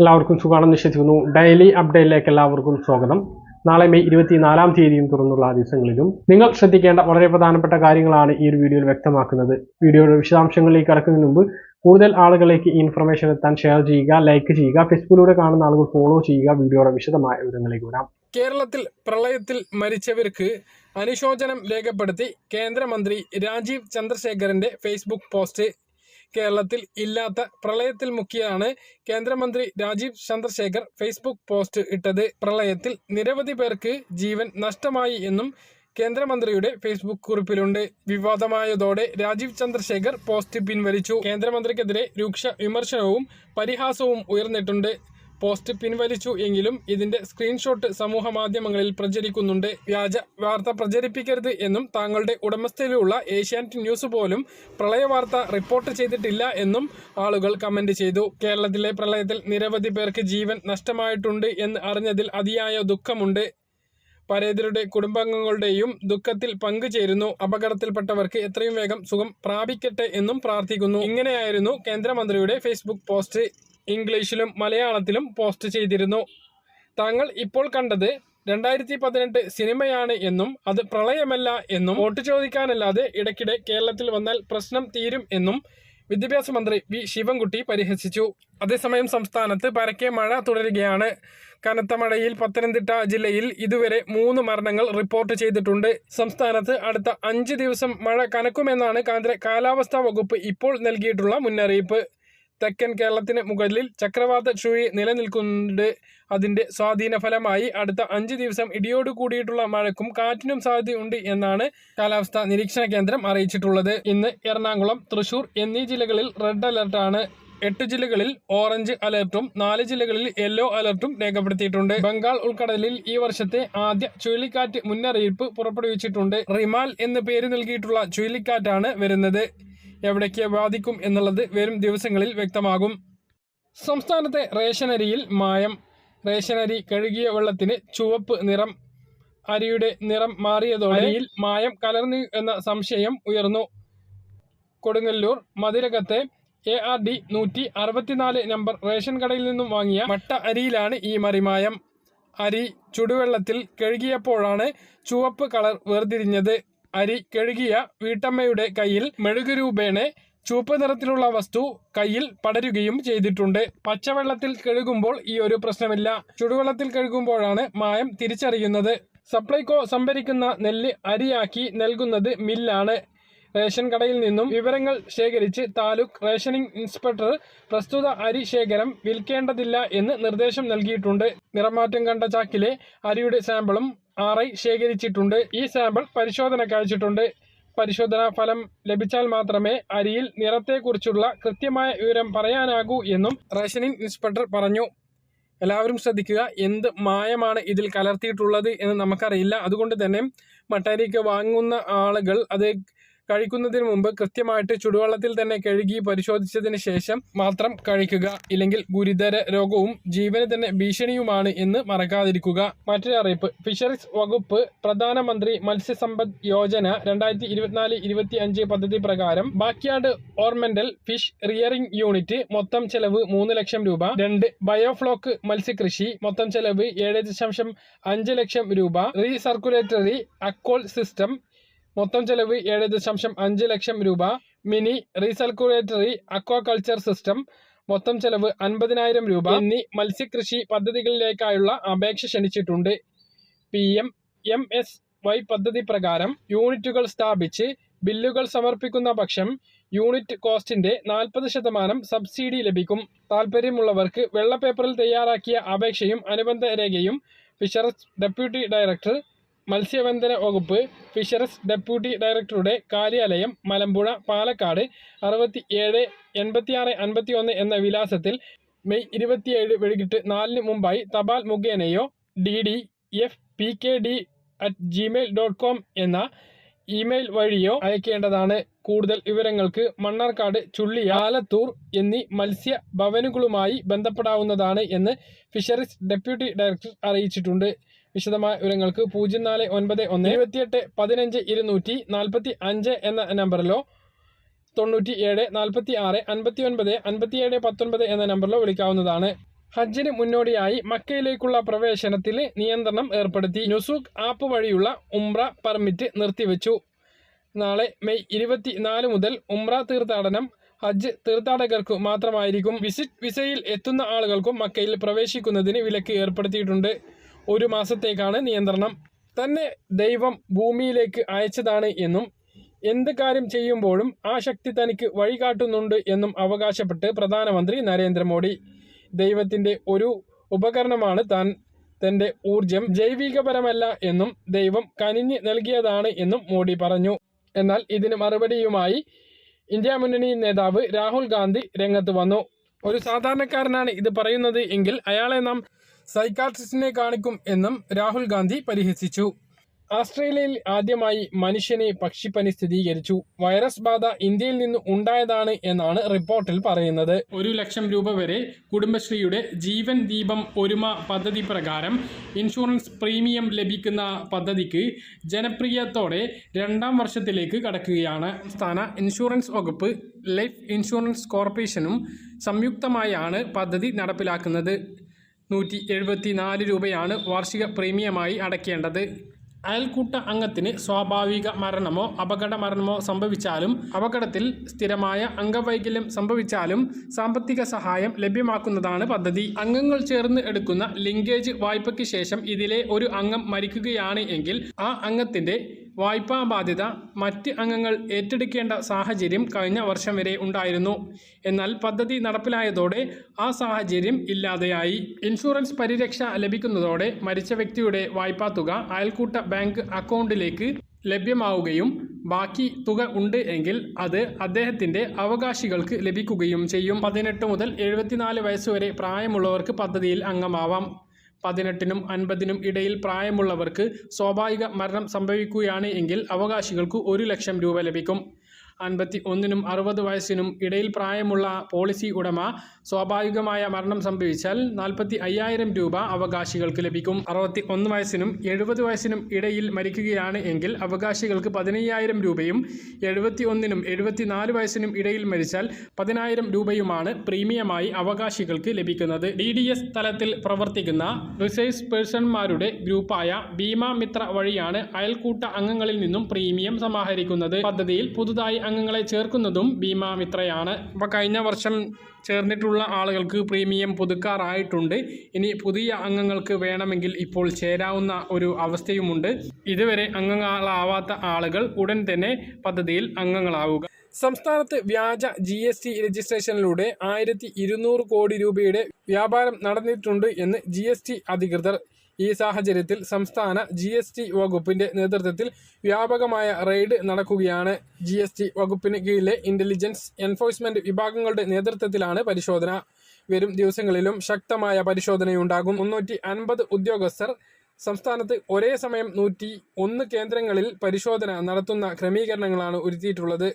എല്ലാവർക്കും സുഖമാണെന്ന് വിശ്വസിക്കുന്നു. ഡെയിലി അപ്ഡേറ്റിലേക്ക് എല്ലാവർക്കും സ്വാഗതം. നാളെ മെയ് ഇരുപത്തിനാലാം തീയതിയും തുറന്നുള്ള ദിവസങ്ങളിലും നിങ്ങൾ ശ്രദ്ധിക്കേണ്ട വളരെ പ്രധാനപ്പെട്ട കാര്യങ്ങളാണ് ഈ ഒരു വീഡിയോയിൽ വ്യക്തമാക്കുന്നത്. വീഡിയോയുടെ വിശദാംശങ്ങളിലേക്ക് കടക്കുന്നതിന് മുമ്പ് കൂടുതൽ ആളുകളിലേക്ക് ഇൻഫർമേഷൻ എത്താൻ ഷെയർ ചെയ്യുക ലൈക്ക് ചെയ്യുക ഫേസ്ബുക്കിലൂടെ കാണുന്ന ആളുകൾ ഫോളോ ചെയ്യുക വീഡിയോയുടെ വിശദമായ വിവരങ്ങളിലേക്ക് വരാം. കേരളത്തിൽ പ്രളയത്തിൽ മരിച്ചവർക്ക് അനുശോചനം രേഖപ്പെടുത്തി കേന്ദ്രമന്ത്രി രാജീവ് ചന്ദ്രശേഖരന്റെ ഫേസ്ബുക്ക് പോസ്റ്റ് കേരളത്തിൽ ഇല്ലാത്ത പ്രളയത്തിൽ മുക്കിയാണ് കേന്ദ്രമന്ത്രി രാജീവ് ചന്ദ്രശേഖർ ഫേസ്ബുക്ക് പോസ്റ്റ് ഇട്ടത്. പ്രളയത്തിൽ നിരവധി പേർക്ക് ജീവൻ നഷ്ടമായി എന്നും കേന്ദ്രമന്ത്രിയുടെ ഫേസ്ബുക്ക് കുറിപ്പിലുണ്ട്. വിവാദമായതോടെ രാജീവ് ചന്ദ്രശേഖർ പോസ്റ്റ് പിൻവലിച്ചു. കേന്ദ്രമന്ത്രിക്കെതിരെ രൂക്ഷ വിമർശനവും പരിഹാസവും ഉയർന്നിട്ടുണ്ട്. പോസ്റ്റ് പിൻവലിച്ചു എങ്കിലും ഇതിന്റെ സ്ക്രീൻഷോട്ട് സമൂഹ മാധ്യമങ്ങളിൽ പ്രചരിക്കുന്നുണ്ട്. വ്യാജ വാർത്ത പ്രചരിപ്പിക്കരുത് എന്നും താങ്കളുടെ ഉടമസ്ഥയിലുള്ള ഏഷ്യാനെറ്റ് ന്യൂസ് പോലും പ്രളയ വാർത്ത റിപ്പോർട്ട് ചെയ്തിട്ടില്ല എന്നും ആളുകൾ കമന്റ് ചെയ്തു. കേരളത്തിലെ പ്രളയത്തിൽ നിരവധി പേർക്ക് ജീവൻ നഷ്ടമായിട്ടുണ്ട് എന്ന് അറിഞ്ഞതിൽ അതിയായ ദുഃഖമുണ്ട്. പരേതരുടെ കുടുംബാംഗങ്ങളുടെയും ദുഃഖത്തിൽ പങ്കുചേരുന്നു. അപകടത്തിൽപ്പെട്ടവർക്ക് എത്രയും വേഗം സുഖം പ്രാപിക്കട്ടെ എന്നും പ്രാർത്ഥിക്കുന്നു. ഇങ്ങനെയായിരുന്നു കേന്ദ്രമന്ത്രിയുടെ ഫേസ്ബുക്ക് പോസ്റ്റ്. ഇംഗ്ലീഷിലും മലയാളത്തിലും പോസ്റ്റ് ചെയ്തിരുന്നു. താങ്കൾ ഇപ്പോൾ കണ്ടത് രണ്ടായിരത്തി പതിനെട്ട് സിനിമയാണ് എന്നും അത് പ്രളയമല്ല എന്നും വോട്ട് ചോദിക്കാനല്ലാതെ ഇടയ്ക്കിടെ കേരളത്തിൽ വന്നാൽ പ്രശ്നം തീരും എന്നും വിദ്യാഭ്യാസ മന്ത്രി വി ശിവൻകുട്ടി പരിഹസിച്ചു. അതേസമയം സംസ്ഥാനത്ത് പരക്കെ മഴ തുടരുകയാണ്. കനത്ത മഴയിൽ പത്തനംതിട്ട ജില്ലയിൽ ഇതുവരെ മൂന്ന് മരണങ്ങൾ റിപ്പോർട്ട് ചെയ്തിട്ടുണ്ട്. സംസ്ഥാനത്ത് അടുത്ത അഞ്ച് ദിവസം മഴ കനക്കുമെന്നാണ് കേന്ദ്ര കാലാവസ്ഥാ വകുപ്പ് ഇപ്പോൾ നൽകിയിട്ടുള്ള മുന്നറിയിപ്പ്. തെക്കൻ കേരളത്തിന് മുകളിൽ ചക്രവാത ചുഴി നിലനിൽക്കുന്നുണ്ട്. അതിന്റെ സ്വാധീന ഫലമായി അടുത്ത അഞ്ച് ദിവസം ഇടിയോട് കൂടിയിട്ടുള്ള മഴക്കും കാറ്റിനും സാധ്യതയുണ്ട് എന്നാണ് കാലാവസ്ഥാ നിരീക്ഷണ കേന്ദ്രം അറിയിച്ചിട്ടുള്ളത്. ഇന്ന് എറണാകുളം തൃശൂർ എന്നീ ജില്ലകളിൽ റെഡ് അലർട്ടാണ്. എട്ട് ജില്ലകളിൽ ഓറഞ്ച് അലർട്ടും നാല് ജില്ലകളിൽ യെല്ലോ അലർട്ടും രേഖപ്പെടുത്തിയിട്ടുണ്ട്. ബംഗാൾ ഉൾക്കടലിൽ ഈ വർഷത്തെ ആദ്യ ചുഴലിക്കാറ്റ് മുന്നറിയിപ്പ് പുറപ്പെടുവിച്ചിട്ടുണ്ട്. റിമാൽ എന്ന് പേര് നൽകിയിട്ടുള്ള ചുഴലിക്കാറ്റാണ് വരുന്നത്. എവിടേക്ക് ബാധിക്കും എന്നുള്ളത് വരും ദിവസങ്ങളിൽ വ്യക്തമാകും. സംസ്ഥാനത്തെ റേഷനരിയിൽ മായം റേഷനരി കഴുകിയ വെള്ളത്തിന് ചുവപ്പ് നിറം അരിയുടെ നിറം മാറിയതോടെ മായം കലർന്നു എന്ന സംശയം ഉയർന്നു. കൊടുങ്ങല്ലൂർ മതിരകത്തെ എ ആർ ഡി നൂറ്റി അറുപത്തിനാല് നമ്പർ റേഷൻ കടയിൽ നിന്നും വാങ്ങിയ മട്ട അരിയിലാണ് ഈ മറിമായം. അരി ചുടുവെള്ളത്തിൽ കഴുകിയപ്പോഴാണ് ചുവപ്പ് കളർ വേർതിരിഞ്ഞത്. അരി കഴുകിയ വീട്ടമ്മയുടെ കയ്യിൽ മെഴുകുരൂപേണെ ചുവപ്പ് നിറത്തിലുള്ള വസ്തു കയ്യിൽ പടരുകയും ചെയ്തിട്ടുണ്ട്. പച്ചവെള്ളത്തിൽ കഴുകുമ്പോൾ ഈ ഒരു പ്രശ്നമില്ല. ചുടുവെള്ളത്തിൽ കഴുകുമ്പോഴാണ് മായം തിരിച്ചറിയുന്നത്. സപ്ലൈകോ സംഭരിക്കുന്ന നെല്ല് അരിയാക്കി നൽകുന്നത് മില്ലാണ്. റേഷൻ കടയിൽ നിന്നും വിവരങ്ങൾ ശേഖരിച്ച് താലൂക്ക് റേഷനിംഗ് ഇൻസ്പെക്ടർ പ്രസ്തുത അരി ശേഖരം വിൽക്കേണ്ടതില്ല എന്ന് നിർദ്ദേശം നൽകിയിട്ടുണ്ട്. നിറമാറ്റം കണ്ട ചാക്കിലെ അരിയുടെ സാമ്പിളും ആർ ഐ ശേഖരിച്ചിട്ടുണ്ട്. ഈ സാമ്പിൾ പരിശോധന കഴിച്ചിട്ടുണ്ട്. പരിശോധനാ ഫലം ലഭിച്ചാൽ മാത്രമേ അരിയിൽ നിറത്തെക്കുറിച്ചുള്ള കൃത്യമായ വിവരം പറയാനാകൂ എന്നും റേഷനിങ് ഇൻസ്പെക്ടർ പറഞ്ഞു. എല്ലാവരും ശ്രദ്ധിക്കുക എന്ത് മായമാണ് ഇതിൽ കലർത്തിയിട്ടുള്ളത് എന്ന് നമുക്കറിയില്ല. അതുകൊണ്ട് തന്നെ മട്ടരിക്ക് വാങ്ങുന്ന ആളുകൾ അത് കഴിക്കുന്നതിന് മുമ്പ് കൃത്യമായിട്ട് ചുടുവെള്ളത്തിൽ തന്നെ കഴുകി പരിശോധിച്ചതിന് ശേഷം മാത്രം കഴിക്കുക. ഇല്ലെങ്കിൽ ഗുരുതര രോഗവും ജീവന് തന്നെ ഭീഷണിയുമാണ് എന്ന് മറക്കാതിരിക്കുക. മറ്റൊരു അറിയിപ്പ്. ഫിഷറീസ് വകുപ്പ് പ്രധാനമന്ത്രി മത്സ്യസമ്പദ് യോജന രണ്ടായിരത്തി ഇരുപത്തിനാല് ഇരുപത്തി അഞ്ച് പദ്ധതി പ്രകാരം backyard ornamental fish rearing unit മൊത്തം ചെലവ് മൂന്ന് ലക്ഷം രൂപ. രണ്ട് ബയോഫ്ലോക്ക് മത്സ്യകൃഷി മൊത്തം ചെലവ് ഏഴ് ദശാംശം അഞ്ച് ലക്ഷം രൂപ. റീസർക്കുലേറ്ററി അക്കോൾ സിസ്റ്റം മൊത്തം ചെലവ് ഏഴ് ദശാംശം അഞ്ച് ലക്ഷം രൂപ. മിനി റീസർക്കുലേറ്ററി അക്വാകൾച്ചർ സിസ്റ്റം മൊത്തം ചെലവ് അൻപതിനായിരം രൂപ. എന്നീ മത്സ്യകൃഷി പദ്ധതികളിലേക്കായുള്ള അപേക്ഷ ക്ഷണിച്ചിട്ടുണ്ട്. P M M S Y പദ്ധതി പ്രകാരം യൂണിറ്റുകൾ സ്ഥാപിച്ച് ബില്ലുകൾ സമർപ്പിക്കുന്ന പക്ഷം യൂണിറ്റ് കോസ്റ്റിന്റെ നാൽപ്പത് ശതമാനം സബ്സിഡി ലഭിക്കും. താൽപ്പര്യമുള്ളവർക്ക് വെള്ള പേപ്പറിൽ തയ്യാറാക്കിയ അപേക്ഷയും അനുബന്ധ രേഖയും ഫിഷറീസ് ഡെപ്യൂട്ടി ഡയറക്ടർ മത്സ്യബന്ധന വകുപ്പ് ഫിഷറീസ് ഡെപ്യൂട്ടി ഡയറക്ടറുടെ കാര്യാലയം മലമ്പുഴ പാലക്കാട് അറുപത്തി ഏഴ് എൺപത്തിയാറ് അൻപത്തി ഒന്ന് എന്ന വിലാസത്തിൽ മെയ് ഇരുപത്തിയേഴ് വൈകിട്ട് നാലിന് മുമ്പായി തപാൽ മുഖേനയോ D D F P K D at gmail dot com എന്ന ഇമെയിൽ വഴിയോ അയക്കേണ്ടതാണ്. കൂടുതൽ വിവരങ്ങൾക്ക് മണ്ണാർക്കാട് ചുള്ളി ആലത്തൂർ എന്നീ മത്സ്യ ഭവനുകളുമായി ബന്ധപ്പെടാവുന്നതാണ് എന്ന് ഫിഷറീസ് ഡെപ്യൂട്ടി ഡയറക്ടർ അറിയിച്ചിട്ടുണ്ട്. വിശദമായ വിവരങ്ങൾക്ക് പൂജ്യം നാല് ഒൻപത് ഒന്ന് ഇരുപത്തിയെട്ട് പതിനഞ്ച് ഇരുന്നൂറ്റി നാൽപ്പത്തി അഞ്ച് എന്ന നമ്പറിലോ തൊണ്ണൂറ്റി ഏഴ് നാൽപ്പത്തി ആറ് അൻപത്തി ഒൻപത് അൻപത്തി ഏഴ് പത്തൊൻപത് എന്ന നമ്പറിലോ വിളിക്കാവുന്നതാണ്. ഹജ്ജിന് മുന്നോടിയായി മക്കയിലേക്കുള്ള പ്രവേശനത്തിൽ നിയന്ത്രണം ഏർപ്പെടുത്തി നുസൂഖ് ആപ്പ് വഴിയുള്ള ഉംറ പെർമിറ്റ് നിർത്തിവെച്ചു. നാളെ മെയ് ഇരുപത്തി നാല് മുതൽ ഉംറ തീർത്ഥാടനം ഹജ്ജ് തീർത്ഥാടകർക്കു മാത്രമായിരിക്കും. വിസിറ്റ് വിസയിൽ എത്തുന്ന ആളുകൾക്കും മക്കയിൽ പ്രവേശിക്കുന്നതിന് വിലക്ക് ഏർപ്പെടുത്തിയിട്ടുണ്ട്. ഒരു മാസത്തേക്കാണ് നിയന്ത്രണം. തന്നെ ദൈവം ഭൂമിയിലേക്ക് അയച്ചതാണ് എന്നും എന്ത് കാര്യം ചെയ്യുമ്പോഴും ആ ശക്തി തനിക്ക് വഴികാട്ടുന്നുണ്ട് എന്നും അവകാശപ്പെട്ട് പ്രധാനമന്ത്രി നരേന്ദ്രമോദി. ദൈവത്തിന്റെ ഒരു ഉപകരണമാണ് താൻ. തന്റെ ഊർജം ജൈവികപരമല്ല എന്നും ദൈവം കനിഞ്ഞ് നൽകിയതാണ് എന്നും മോഡി പറഞ്ഞു. എന്നാൽ ഇതിന് മറുപടിയുമായി ഇന്ത്യ മുന്നണി നേതാവ് രാഹുൽ ഗാന്ധി രംഗത്ത് വന്നു. ഒരു സാധാരണക്കാരനാണ് ഇത് പറയുന്നത് എങ്കിൽ അയാളെ നാം സൈക്കാട്രിസ്റ്റിനെ കാണിക്കും എന്നും രാഹുൽ ഗാന്ധി പരിഹസിച്ചു. ആസ്ട്രേലിയയിൽ ആദ്യമായി മനുഷ്യനെ പക്ഷിപ്പനി സ്ഥിരീകരിച്ചു. വൈറസ് ബാധ ഇന്ത്യയിൽ നിന്ന് ഉണ്ടായതാണ് എന്നാണ് റിപ്പോർട്ടിൽ പറയുന്നത്. ഒരു ലക്ഷം രൂപ വരെ കുടുംബശ്രീയുടെ ജീവൻ ദീപം ഒരുമ പദ്ധതി പ്രകാരം ഇൻഷുറൻസ് പ്രീമിയം ലഭിക്കുന്ന പദ്ധതിക്ക് ജനപ്രിയത്തോടെ രണ്ടാം വർഷത്തിലേക്ക് കടക്കുകയാണ്. സംസ്ഥാന ഇൻഷുറൻസ് വകുപ്പ് ലൈഫ് ഇൻഷുറൻസ് കോർപ്പറേഷനും സംയുക്തമായാണ് പദ്ധതി നടപ്പിലാക്കുന്നത്. നൂറ്റി എഴുപത്തി നാല് രൂപയാണ് വാർഷിക പ്രീമിയമായി അടയ്ക്കേണ്ടത്. അയൽക്കൂട്ട അംഗത്തിന് സ്വാഭാവിക മരണമോ അപകട മരണമോ സംഭവിച്ചാലും അപകടത്തിൽ സ്ഥിരമായ അംഗവൈകല്യം സംഭവിച്ചാലും സാമ്പത്തിക സഹായം ലഭ്യമാക്കുന്നതാണ് പദ്ധതി. അംഗങ്ങൾ ചേർന്ന് എടുക്കുന്ന ലിങ്കേജ് വായ്പയ്ക്ക് ശേഷം ഇതിലെ ഒരു അംഗം മരിക്കുകയാണ് എങ്കിൽ ആ അംഗത്തിന്റെ വായ്പാ ബാധ്യത മറ്റ് അംഗങ്ങൾ ഏറ്റെടുക്കേണ്ട സാഹചര്യം കഴിഞ്ഞ വർഷം വരെ ഉണ്ടായിരുന്നു. എന്നാൽ പദ്ധതി നടപ്പിലായതോടെ ആ സാഹചര്യം ഇല്ലാതെയായി. ഇൻഷുറൻസ് പരിരക്ഷ ലഭിക്കുന്നതോടെ മരിച്ച വ്യക്തിയുടെ വായ്പാ തുക അയൽക്കൂട്ട ബാങ്ക് അക്കൗണ്ടിലേക്ക് ലഭ്യമാവുകയും ബാക്കി തുക ഉണ്ട് എങ്കിൽ അത് അദ്ദേഹത്തിന്റെ അവകാശികൾക്ക് ലഭിക്കുകയും ചെയ്യും. പതിനെട്ട് മുതൽ എഴുപത്തിനാല് വയസ്സുവരെ പ്രായമുള്ളവർക്ക് പദ്ധതിയിൽ അംഗമാവാം. പതിനെട്ടിനും അൻപതിനും ഇടയിൽ പ്രായമുള്ളവർക്ക് സ്വാഭാവിക മരണം സംഭവിക്കുകയാണ് എങ്കിൽ അവകാശികൾക്ക് ഒരു ലക്ഷം രൂപ ലഭിക്കും. അൻപത്തി ഒന്നിനും അറുപത് വയസ്സിനും ഇടയിൽ പ്രായമുള്ള പോളിസി ഉടമ സ്വാഭാവികമായ മരണം സംഭവിച്ചാൽ നാൽപ്പത്തി അയ്യായിരം രൂപ അവകാശികൾക്ക് ലഭിക്കും. അറുപത്തി ഒന്ന് വയസ്സിനും എഴുപത് വയസ്സിനും ഇടയിൽ മരിക്കുകയാണ് എങ്കിൽ അവകാശികൾക്ക് പതിനയ്യായിരം രൂപയും എഴുപത്തി ഒന്നിനും എഴുപത്തിനാല് വയസ്സിനും ഇടയിൽ മരിച്ചാൽ പതിനായിരം രൂപയുമാണ് പ്രീമിയമായി അവകാശികൾക്ക് ലഭിക്കുന്നത്. ഡി ഡി എസ് തലത്തിൽ പ്രവർത്തിക്കുന്ന റിസേഴ്സ് പേഴ്സൺമാരുടെ ഗ്രൂപ്പായ ഭീമ മിത്ര വഴിയാണ് അയൽക്കൂട്ട അംഗങ്ങളിൽ നിന്നും പ്രീമിയം സമാഹരിക്കുന്നത്. പദ്ധതിയിൽ പുതുതായി അംഗങ്ങളെ ചേർക്കുന്നതും ഭീമാമിത്രയാണ്. അപ്പോൾ കഴിഞ്ഞ വർഷം ചേർന്നിട്ടുള്ള ആളുകൾക്ക് പ്രീമിയം പുതുക്കാറായിട്ടുണ്ട്. ഇനി പുതിയ അംഗങ്ങൾക്ക് വേണമെങ്കിൽ ഇപ്പോൾ ചേരാവുന്ന ഒരു അവസ്ഥയുമുണ്ട്. ഇതുവരെ അംഗങ്ങളാവാത്ത ആളുകൾ ഉടൻ തന്നെ പദ്ധതിയിൽ അംഗങ്ങളാവുക. സംസ്ഥാനത്ത് വ്യാജ ജി എസ് ടി രജിസ്ട്രേഷനിലൂടെ ആയിരത്തി ഇരുന്നൂറ് കോടി രൂപയുടെ വ്യാപാരം നടന്നിട്ടുണ്ട് എന്ന് ജി അധികൃതർ ഈ സാഹചര്യത്തിൽ സംസ്ഥാന ജി എസ് ടി വകുപ്പിന്റെ നേതൃത്വത്തിൽ വ്യാപകമായ റെയ്ഡ് നടക്കുകയാണ്. ജി എസ് ടി വകുപ്പിന് കീഴിലെ ഇന്റലിജൻസ് എൻഫോഴ്സ്മെന്റ് വിഭാഗങ്ങളുടെ നേതൃത്വത്തിലാണ് പരിശോധന. വരും ദിവസങ്ങളിലും ശക്തമായ പരിശോധനയുണ്ടാകും. മുന്നൂറ്റി അൻപത് ഉദ്യോഗസ്ഥർ സംസ്ഥാനത്ത് ഒരേ സമയം നൂറ്റി ഒന്ന് കേന്ദ്രങ്ങളിൽ പരിശോധന നടത്തുന്ന ക്രമീകരണങ്ങളാണ് ഒരുക്കിയിട്ടുള്ളത്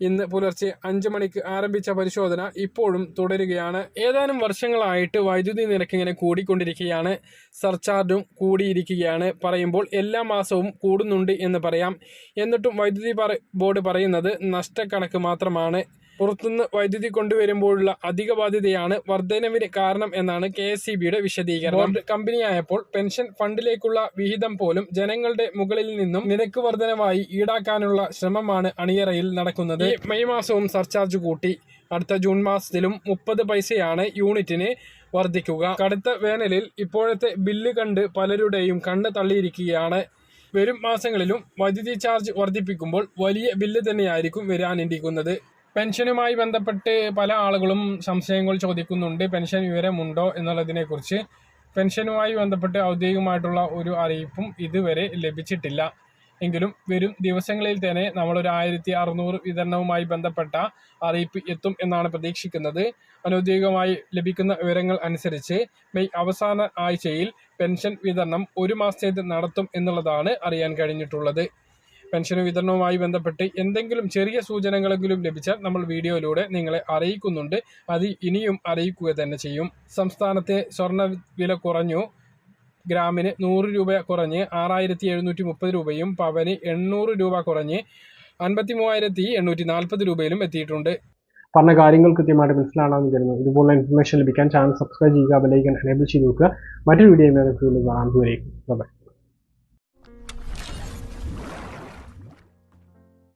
ഇന്ന് പുലർച്ചെ അഞ്ച് മണിക്ക് ആരംഭിച്ച പരിശോധന ഇപ്പോഴും തുടരുകയാണ്. ഏതാനും വർഷങ്ങളായിട്ട് വൈദ്യുതി നിരക്ക് ഇങ്ങനെ കൂടിക്കൊണ്ടിരിക്കുകയാണ്. സർചാർജും കൂടിയിരിക്കുകയാണ്. പറയുമ്പോൾ എല്ലാ മാസവും കൂടുന്നുണ്ട് എന്ന് പറയാം. എന്നിട്ടും വൈദ്യുതി ബോർഡ് പറയുന്നത് നഷ്ടക്കണക്ക് മാത്രമാണ്. പുറത്തുനിന്ന് വൈദ്യുതി കൊണ്ടുവരുമ്പോഴുള്ള അധിക ബാധ്യതയാണ് വർധനവിന് കാരണം എന്നാണ് കെ എസ് സി ബിയുടെ വിശദീകരണം. ബോർഡ് കമ്പനിയായപ്പോൾ പെൻഷൻ ഫണ്ടിലേക്കുള്ള വിഹിതം പോലും ജനങ്ങളുടെ മുകളിൽ നിന്നും നിരക്ക് വർധനവായി ഈടാക്കാനുള്ള ശ്രമമാണ് അണിയറയിൽ നടക്കുന്നത്. മെയ് മാസവും സർചാർജ് കൂട്ടി. അടുത്ത ജൂൺ മാസത്തിലും മുപ്പത് പൈസയാണ് യൂണിറ്റിന് വർദ്ധിക്കുക കടുത്ത വേനലിൽ ഇപ്പോഴത്തെ ബില്ല് കണ്ട് പലരുടെയും കണ്ണ് തള്ളിയിരിക്കുകയാണ്. വരും മാസങ്ങളിലും വൈദ്യുതി ചാർജ് വർദ്ധിപ്പിക്കുമ്പോൾ വലിയ ബില്ല് തന്നെയായിരിക്കും വരാനിരിക്കുന്നത്. പെൻഷനുമായി ബന്ധപ്പെട്ട് പല ആളുകളും സംശയങ്ങൾ ചോദിക്കുന്നുണ്ട്. പെൻഷൻ വിവരമുണ്ടോ എന്നുള്ളതിനെക്കുറിച്ച്. പെൻഷനുമായി ബന്ധപ്പെട്ട് ഔദ്യോഗികമായിട്ടുള്ള ഒരു അറിയിപ്പും ഇതുവരെ ലഭിച്ചിട്ടില്ല. എങ്കിലും വരും ദിവസങ്ങളിൽ തന്നെ നമ്മളൊരു ആയിരത്തി അറുന്നൂറ് വിതരണവുമായി ബന്ധപ്പെട്ട അറിയിപ്പ് എത്തും എന്നാണ് പ്രതീക്ഷിക്കുന്നത്. അനൗദ്യോഗികമായി ലഭിക്കുന്ന വിവരങ്ങൾ അനുസരിച്ച് മെയ് അവസാന ആഴ്ചയിൽ പെൻഷൻ വിതരണം ഒരു മാസത്തേത് നടത്തും എന്നുള്ളതാണ് അറിയാൻ കഴിഞ്ഞിട്ടുള്ളത്. പെൻഷൻ വിതരണവുമായി ബന്ധപ്പെട്ട് എന്തെങ്കിലും ചെറിയ സൂചനകളെങ്കിലും ലഭിച്ചാൽ നമ്മൾ വീഡിയോയിലൂടെ നിങ്ങളെ അറിയിക്കുന്നുണ്ട്. അത് ഇനിയും അറിയിക്കുക തന്നെ ചെയ്യും. സംസ്ഥാനത്തെ സ്വർണ വില കുറഞ്ഞു. ഗ്രാമിന് നൂറ് രൂപ കുറഞ്ഞ്. ആറായിരത്തി എഴുന്നൂറ്റി മുപ്പത് രൂപയും പവന് എണ്ണൂറ് രൂപ കുറഞ്ഞ്. അൻപത്തി മൂവായിരത്തി എണ്ണൂറ്റി നാൽപ്പത് രൂപയിലും എത്തിയിട്ടുണ്ട്. പറഞ്ഞ കാര്യങ്ങൾ കൃത്യമായിട്ട് മനസ്സിലാണെന്ന് കരുതുന്നു. ഇതുപോലുള്ള ഇൻഫർമേഷൻ ലഭിക്കാൻ ചാനൽ സബ്സ്ക്രൈബ് ചെയ്യുക ബെലൈക്കൻ എനേബിൾ ചെയ്ത് നോക്കുക മറ്റൊരു വീഡിയോ കാണാൻ കാണാം. ദൂരേക്കും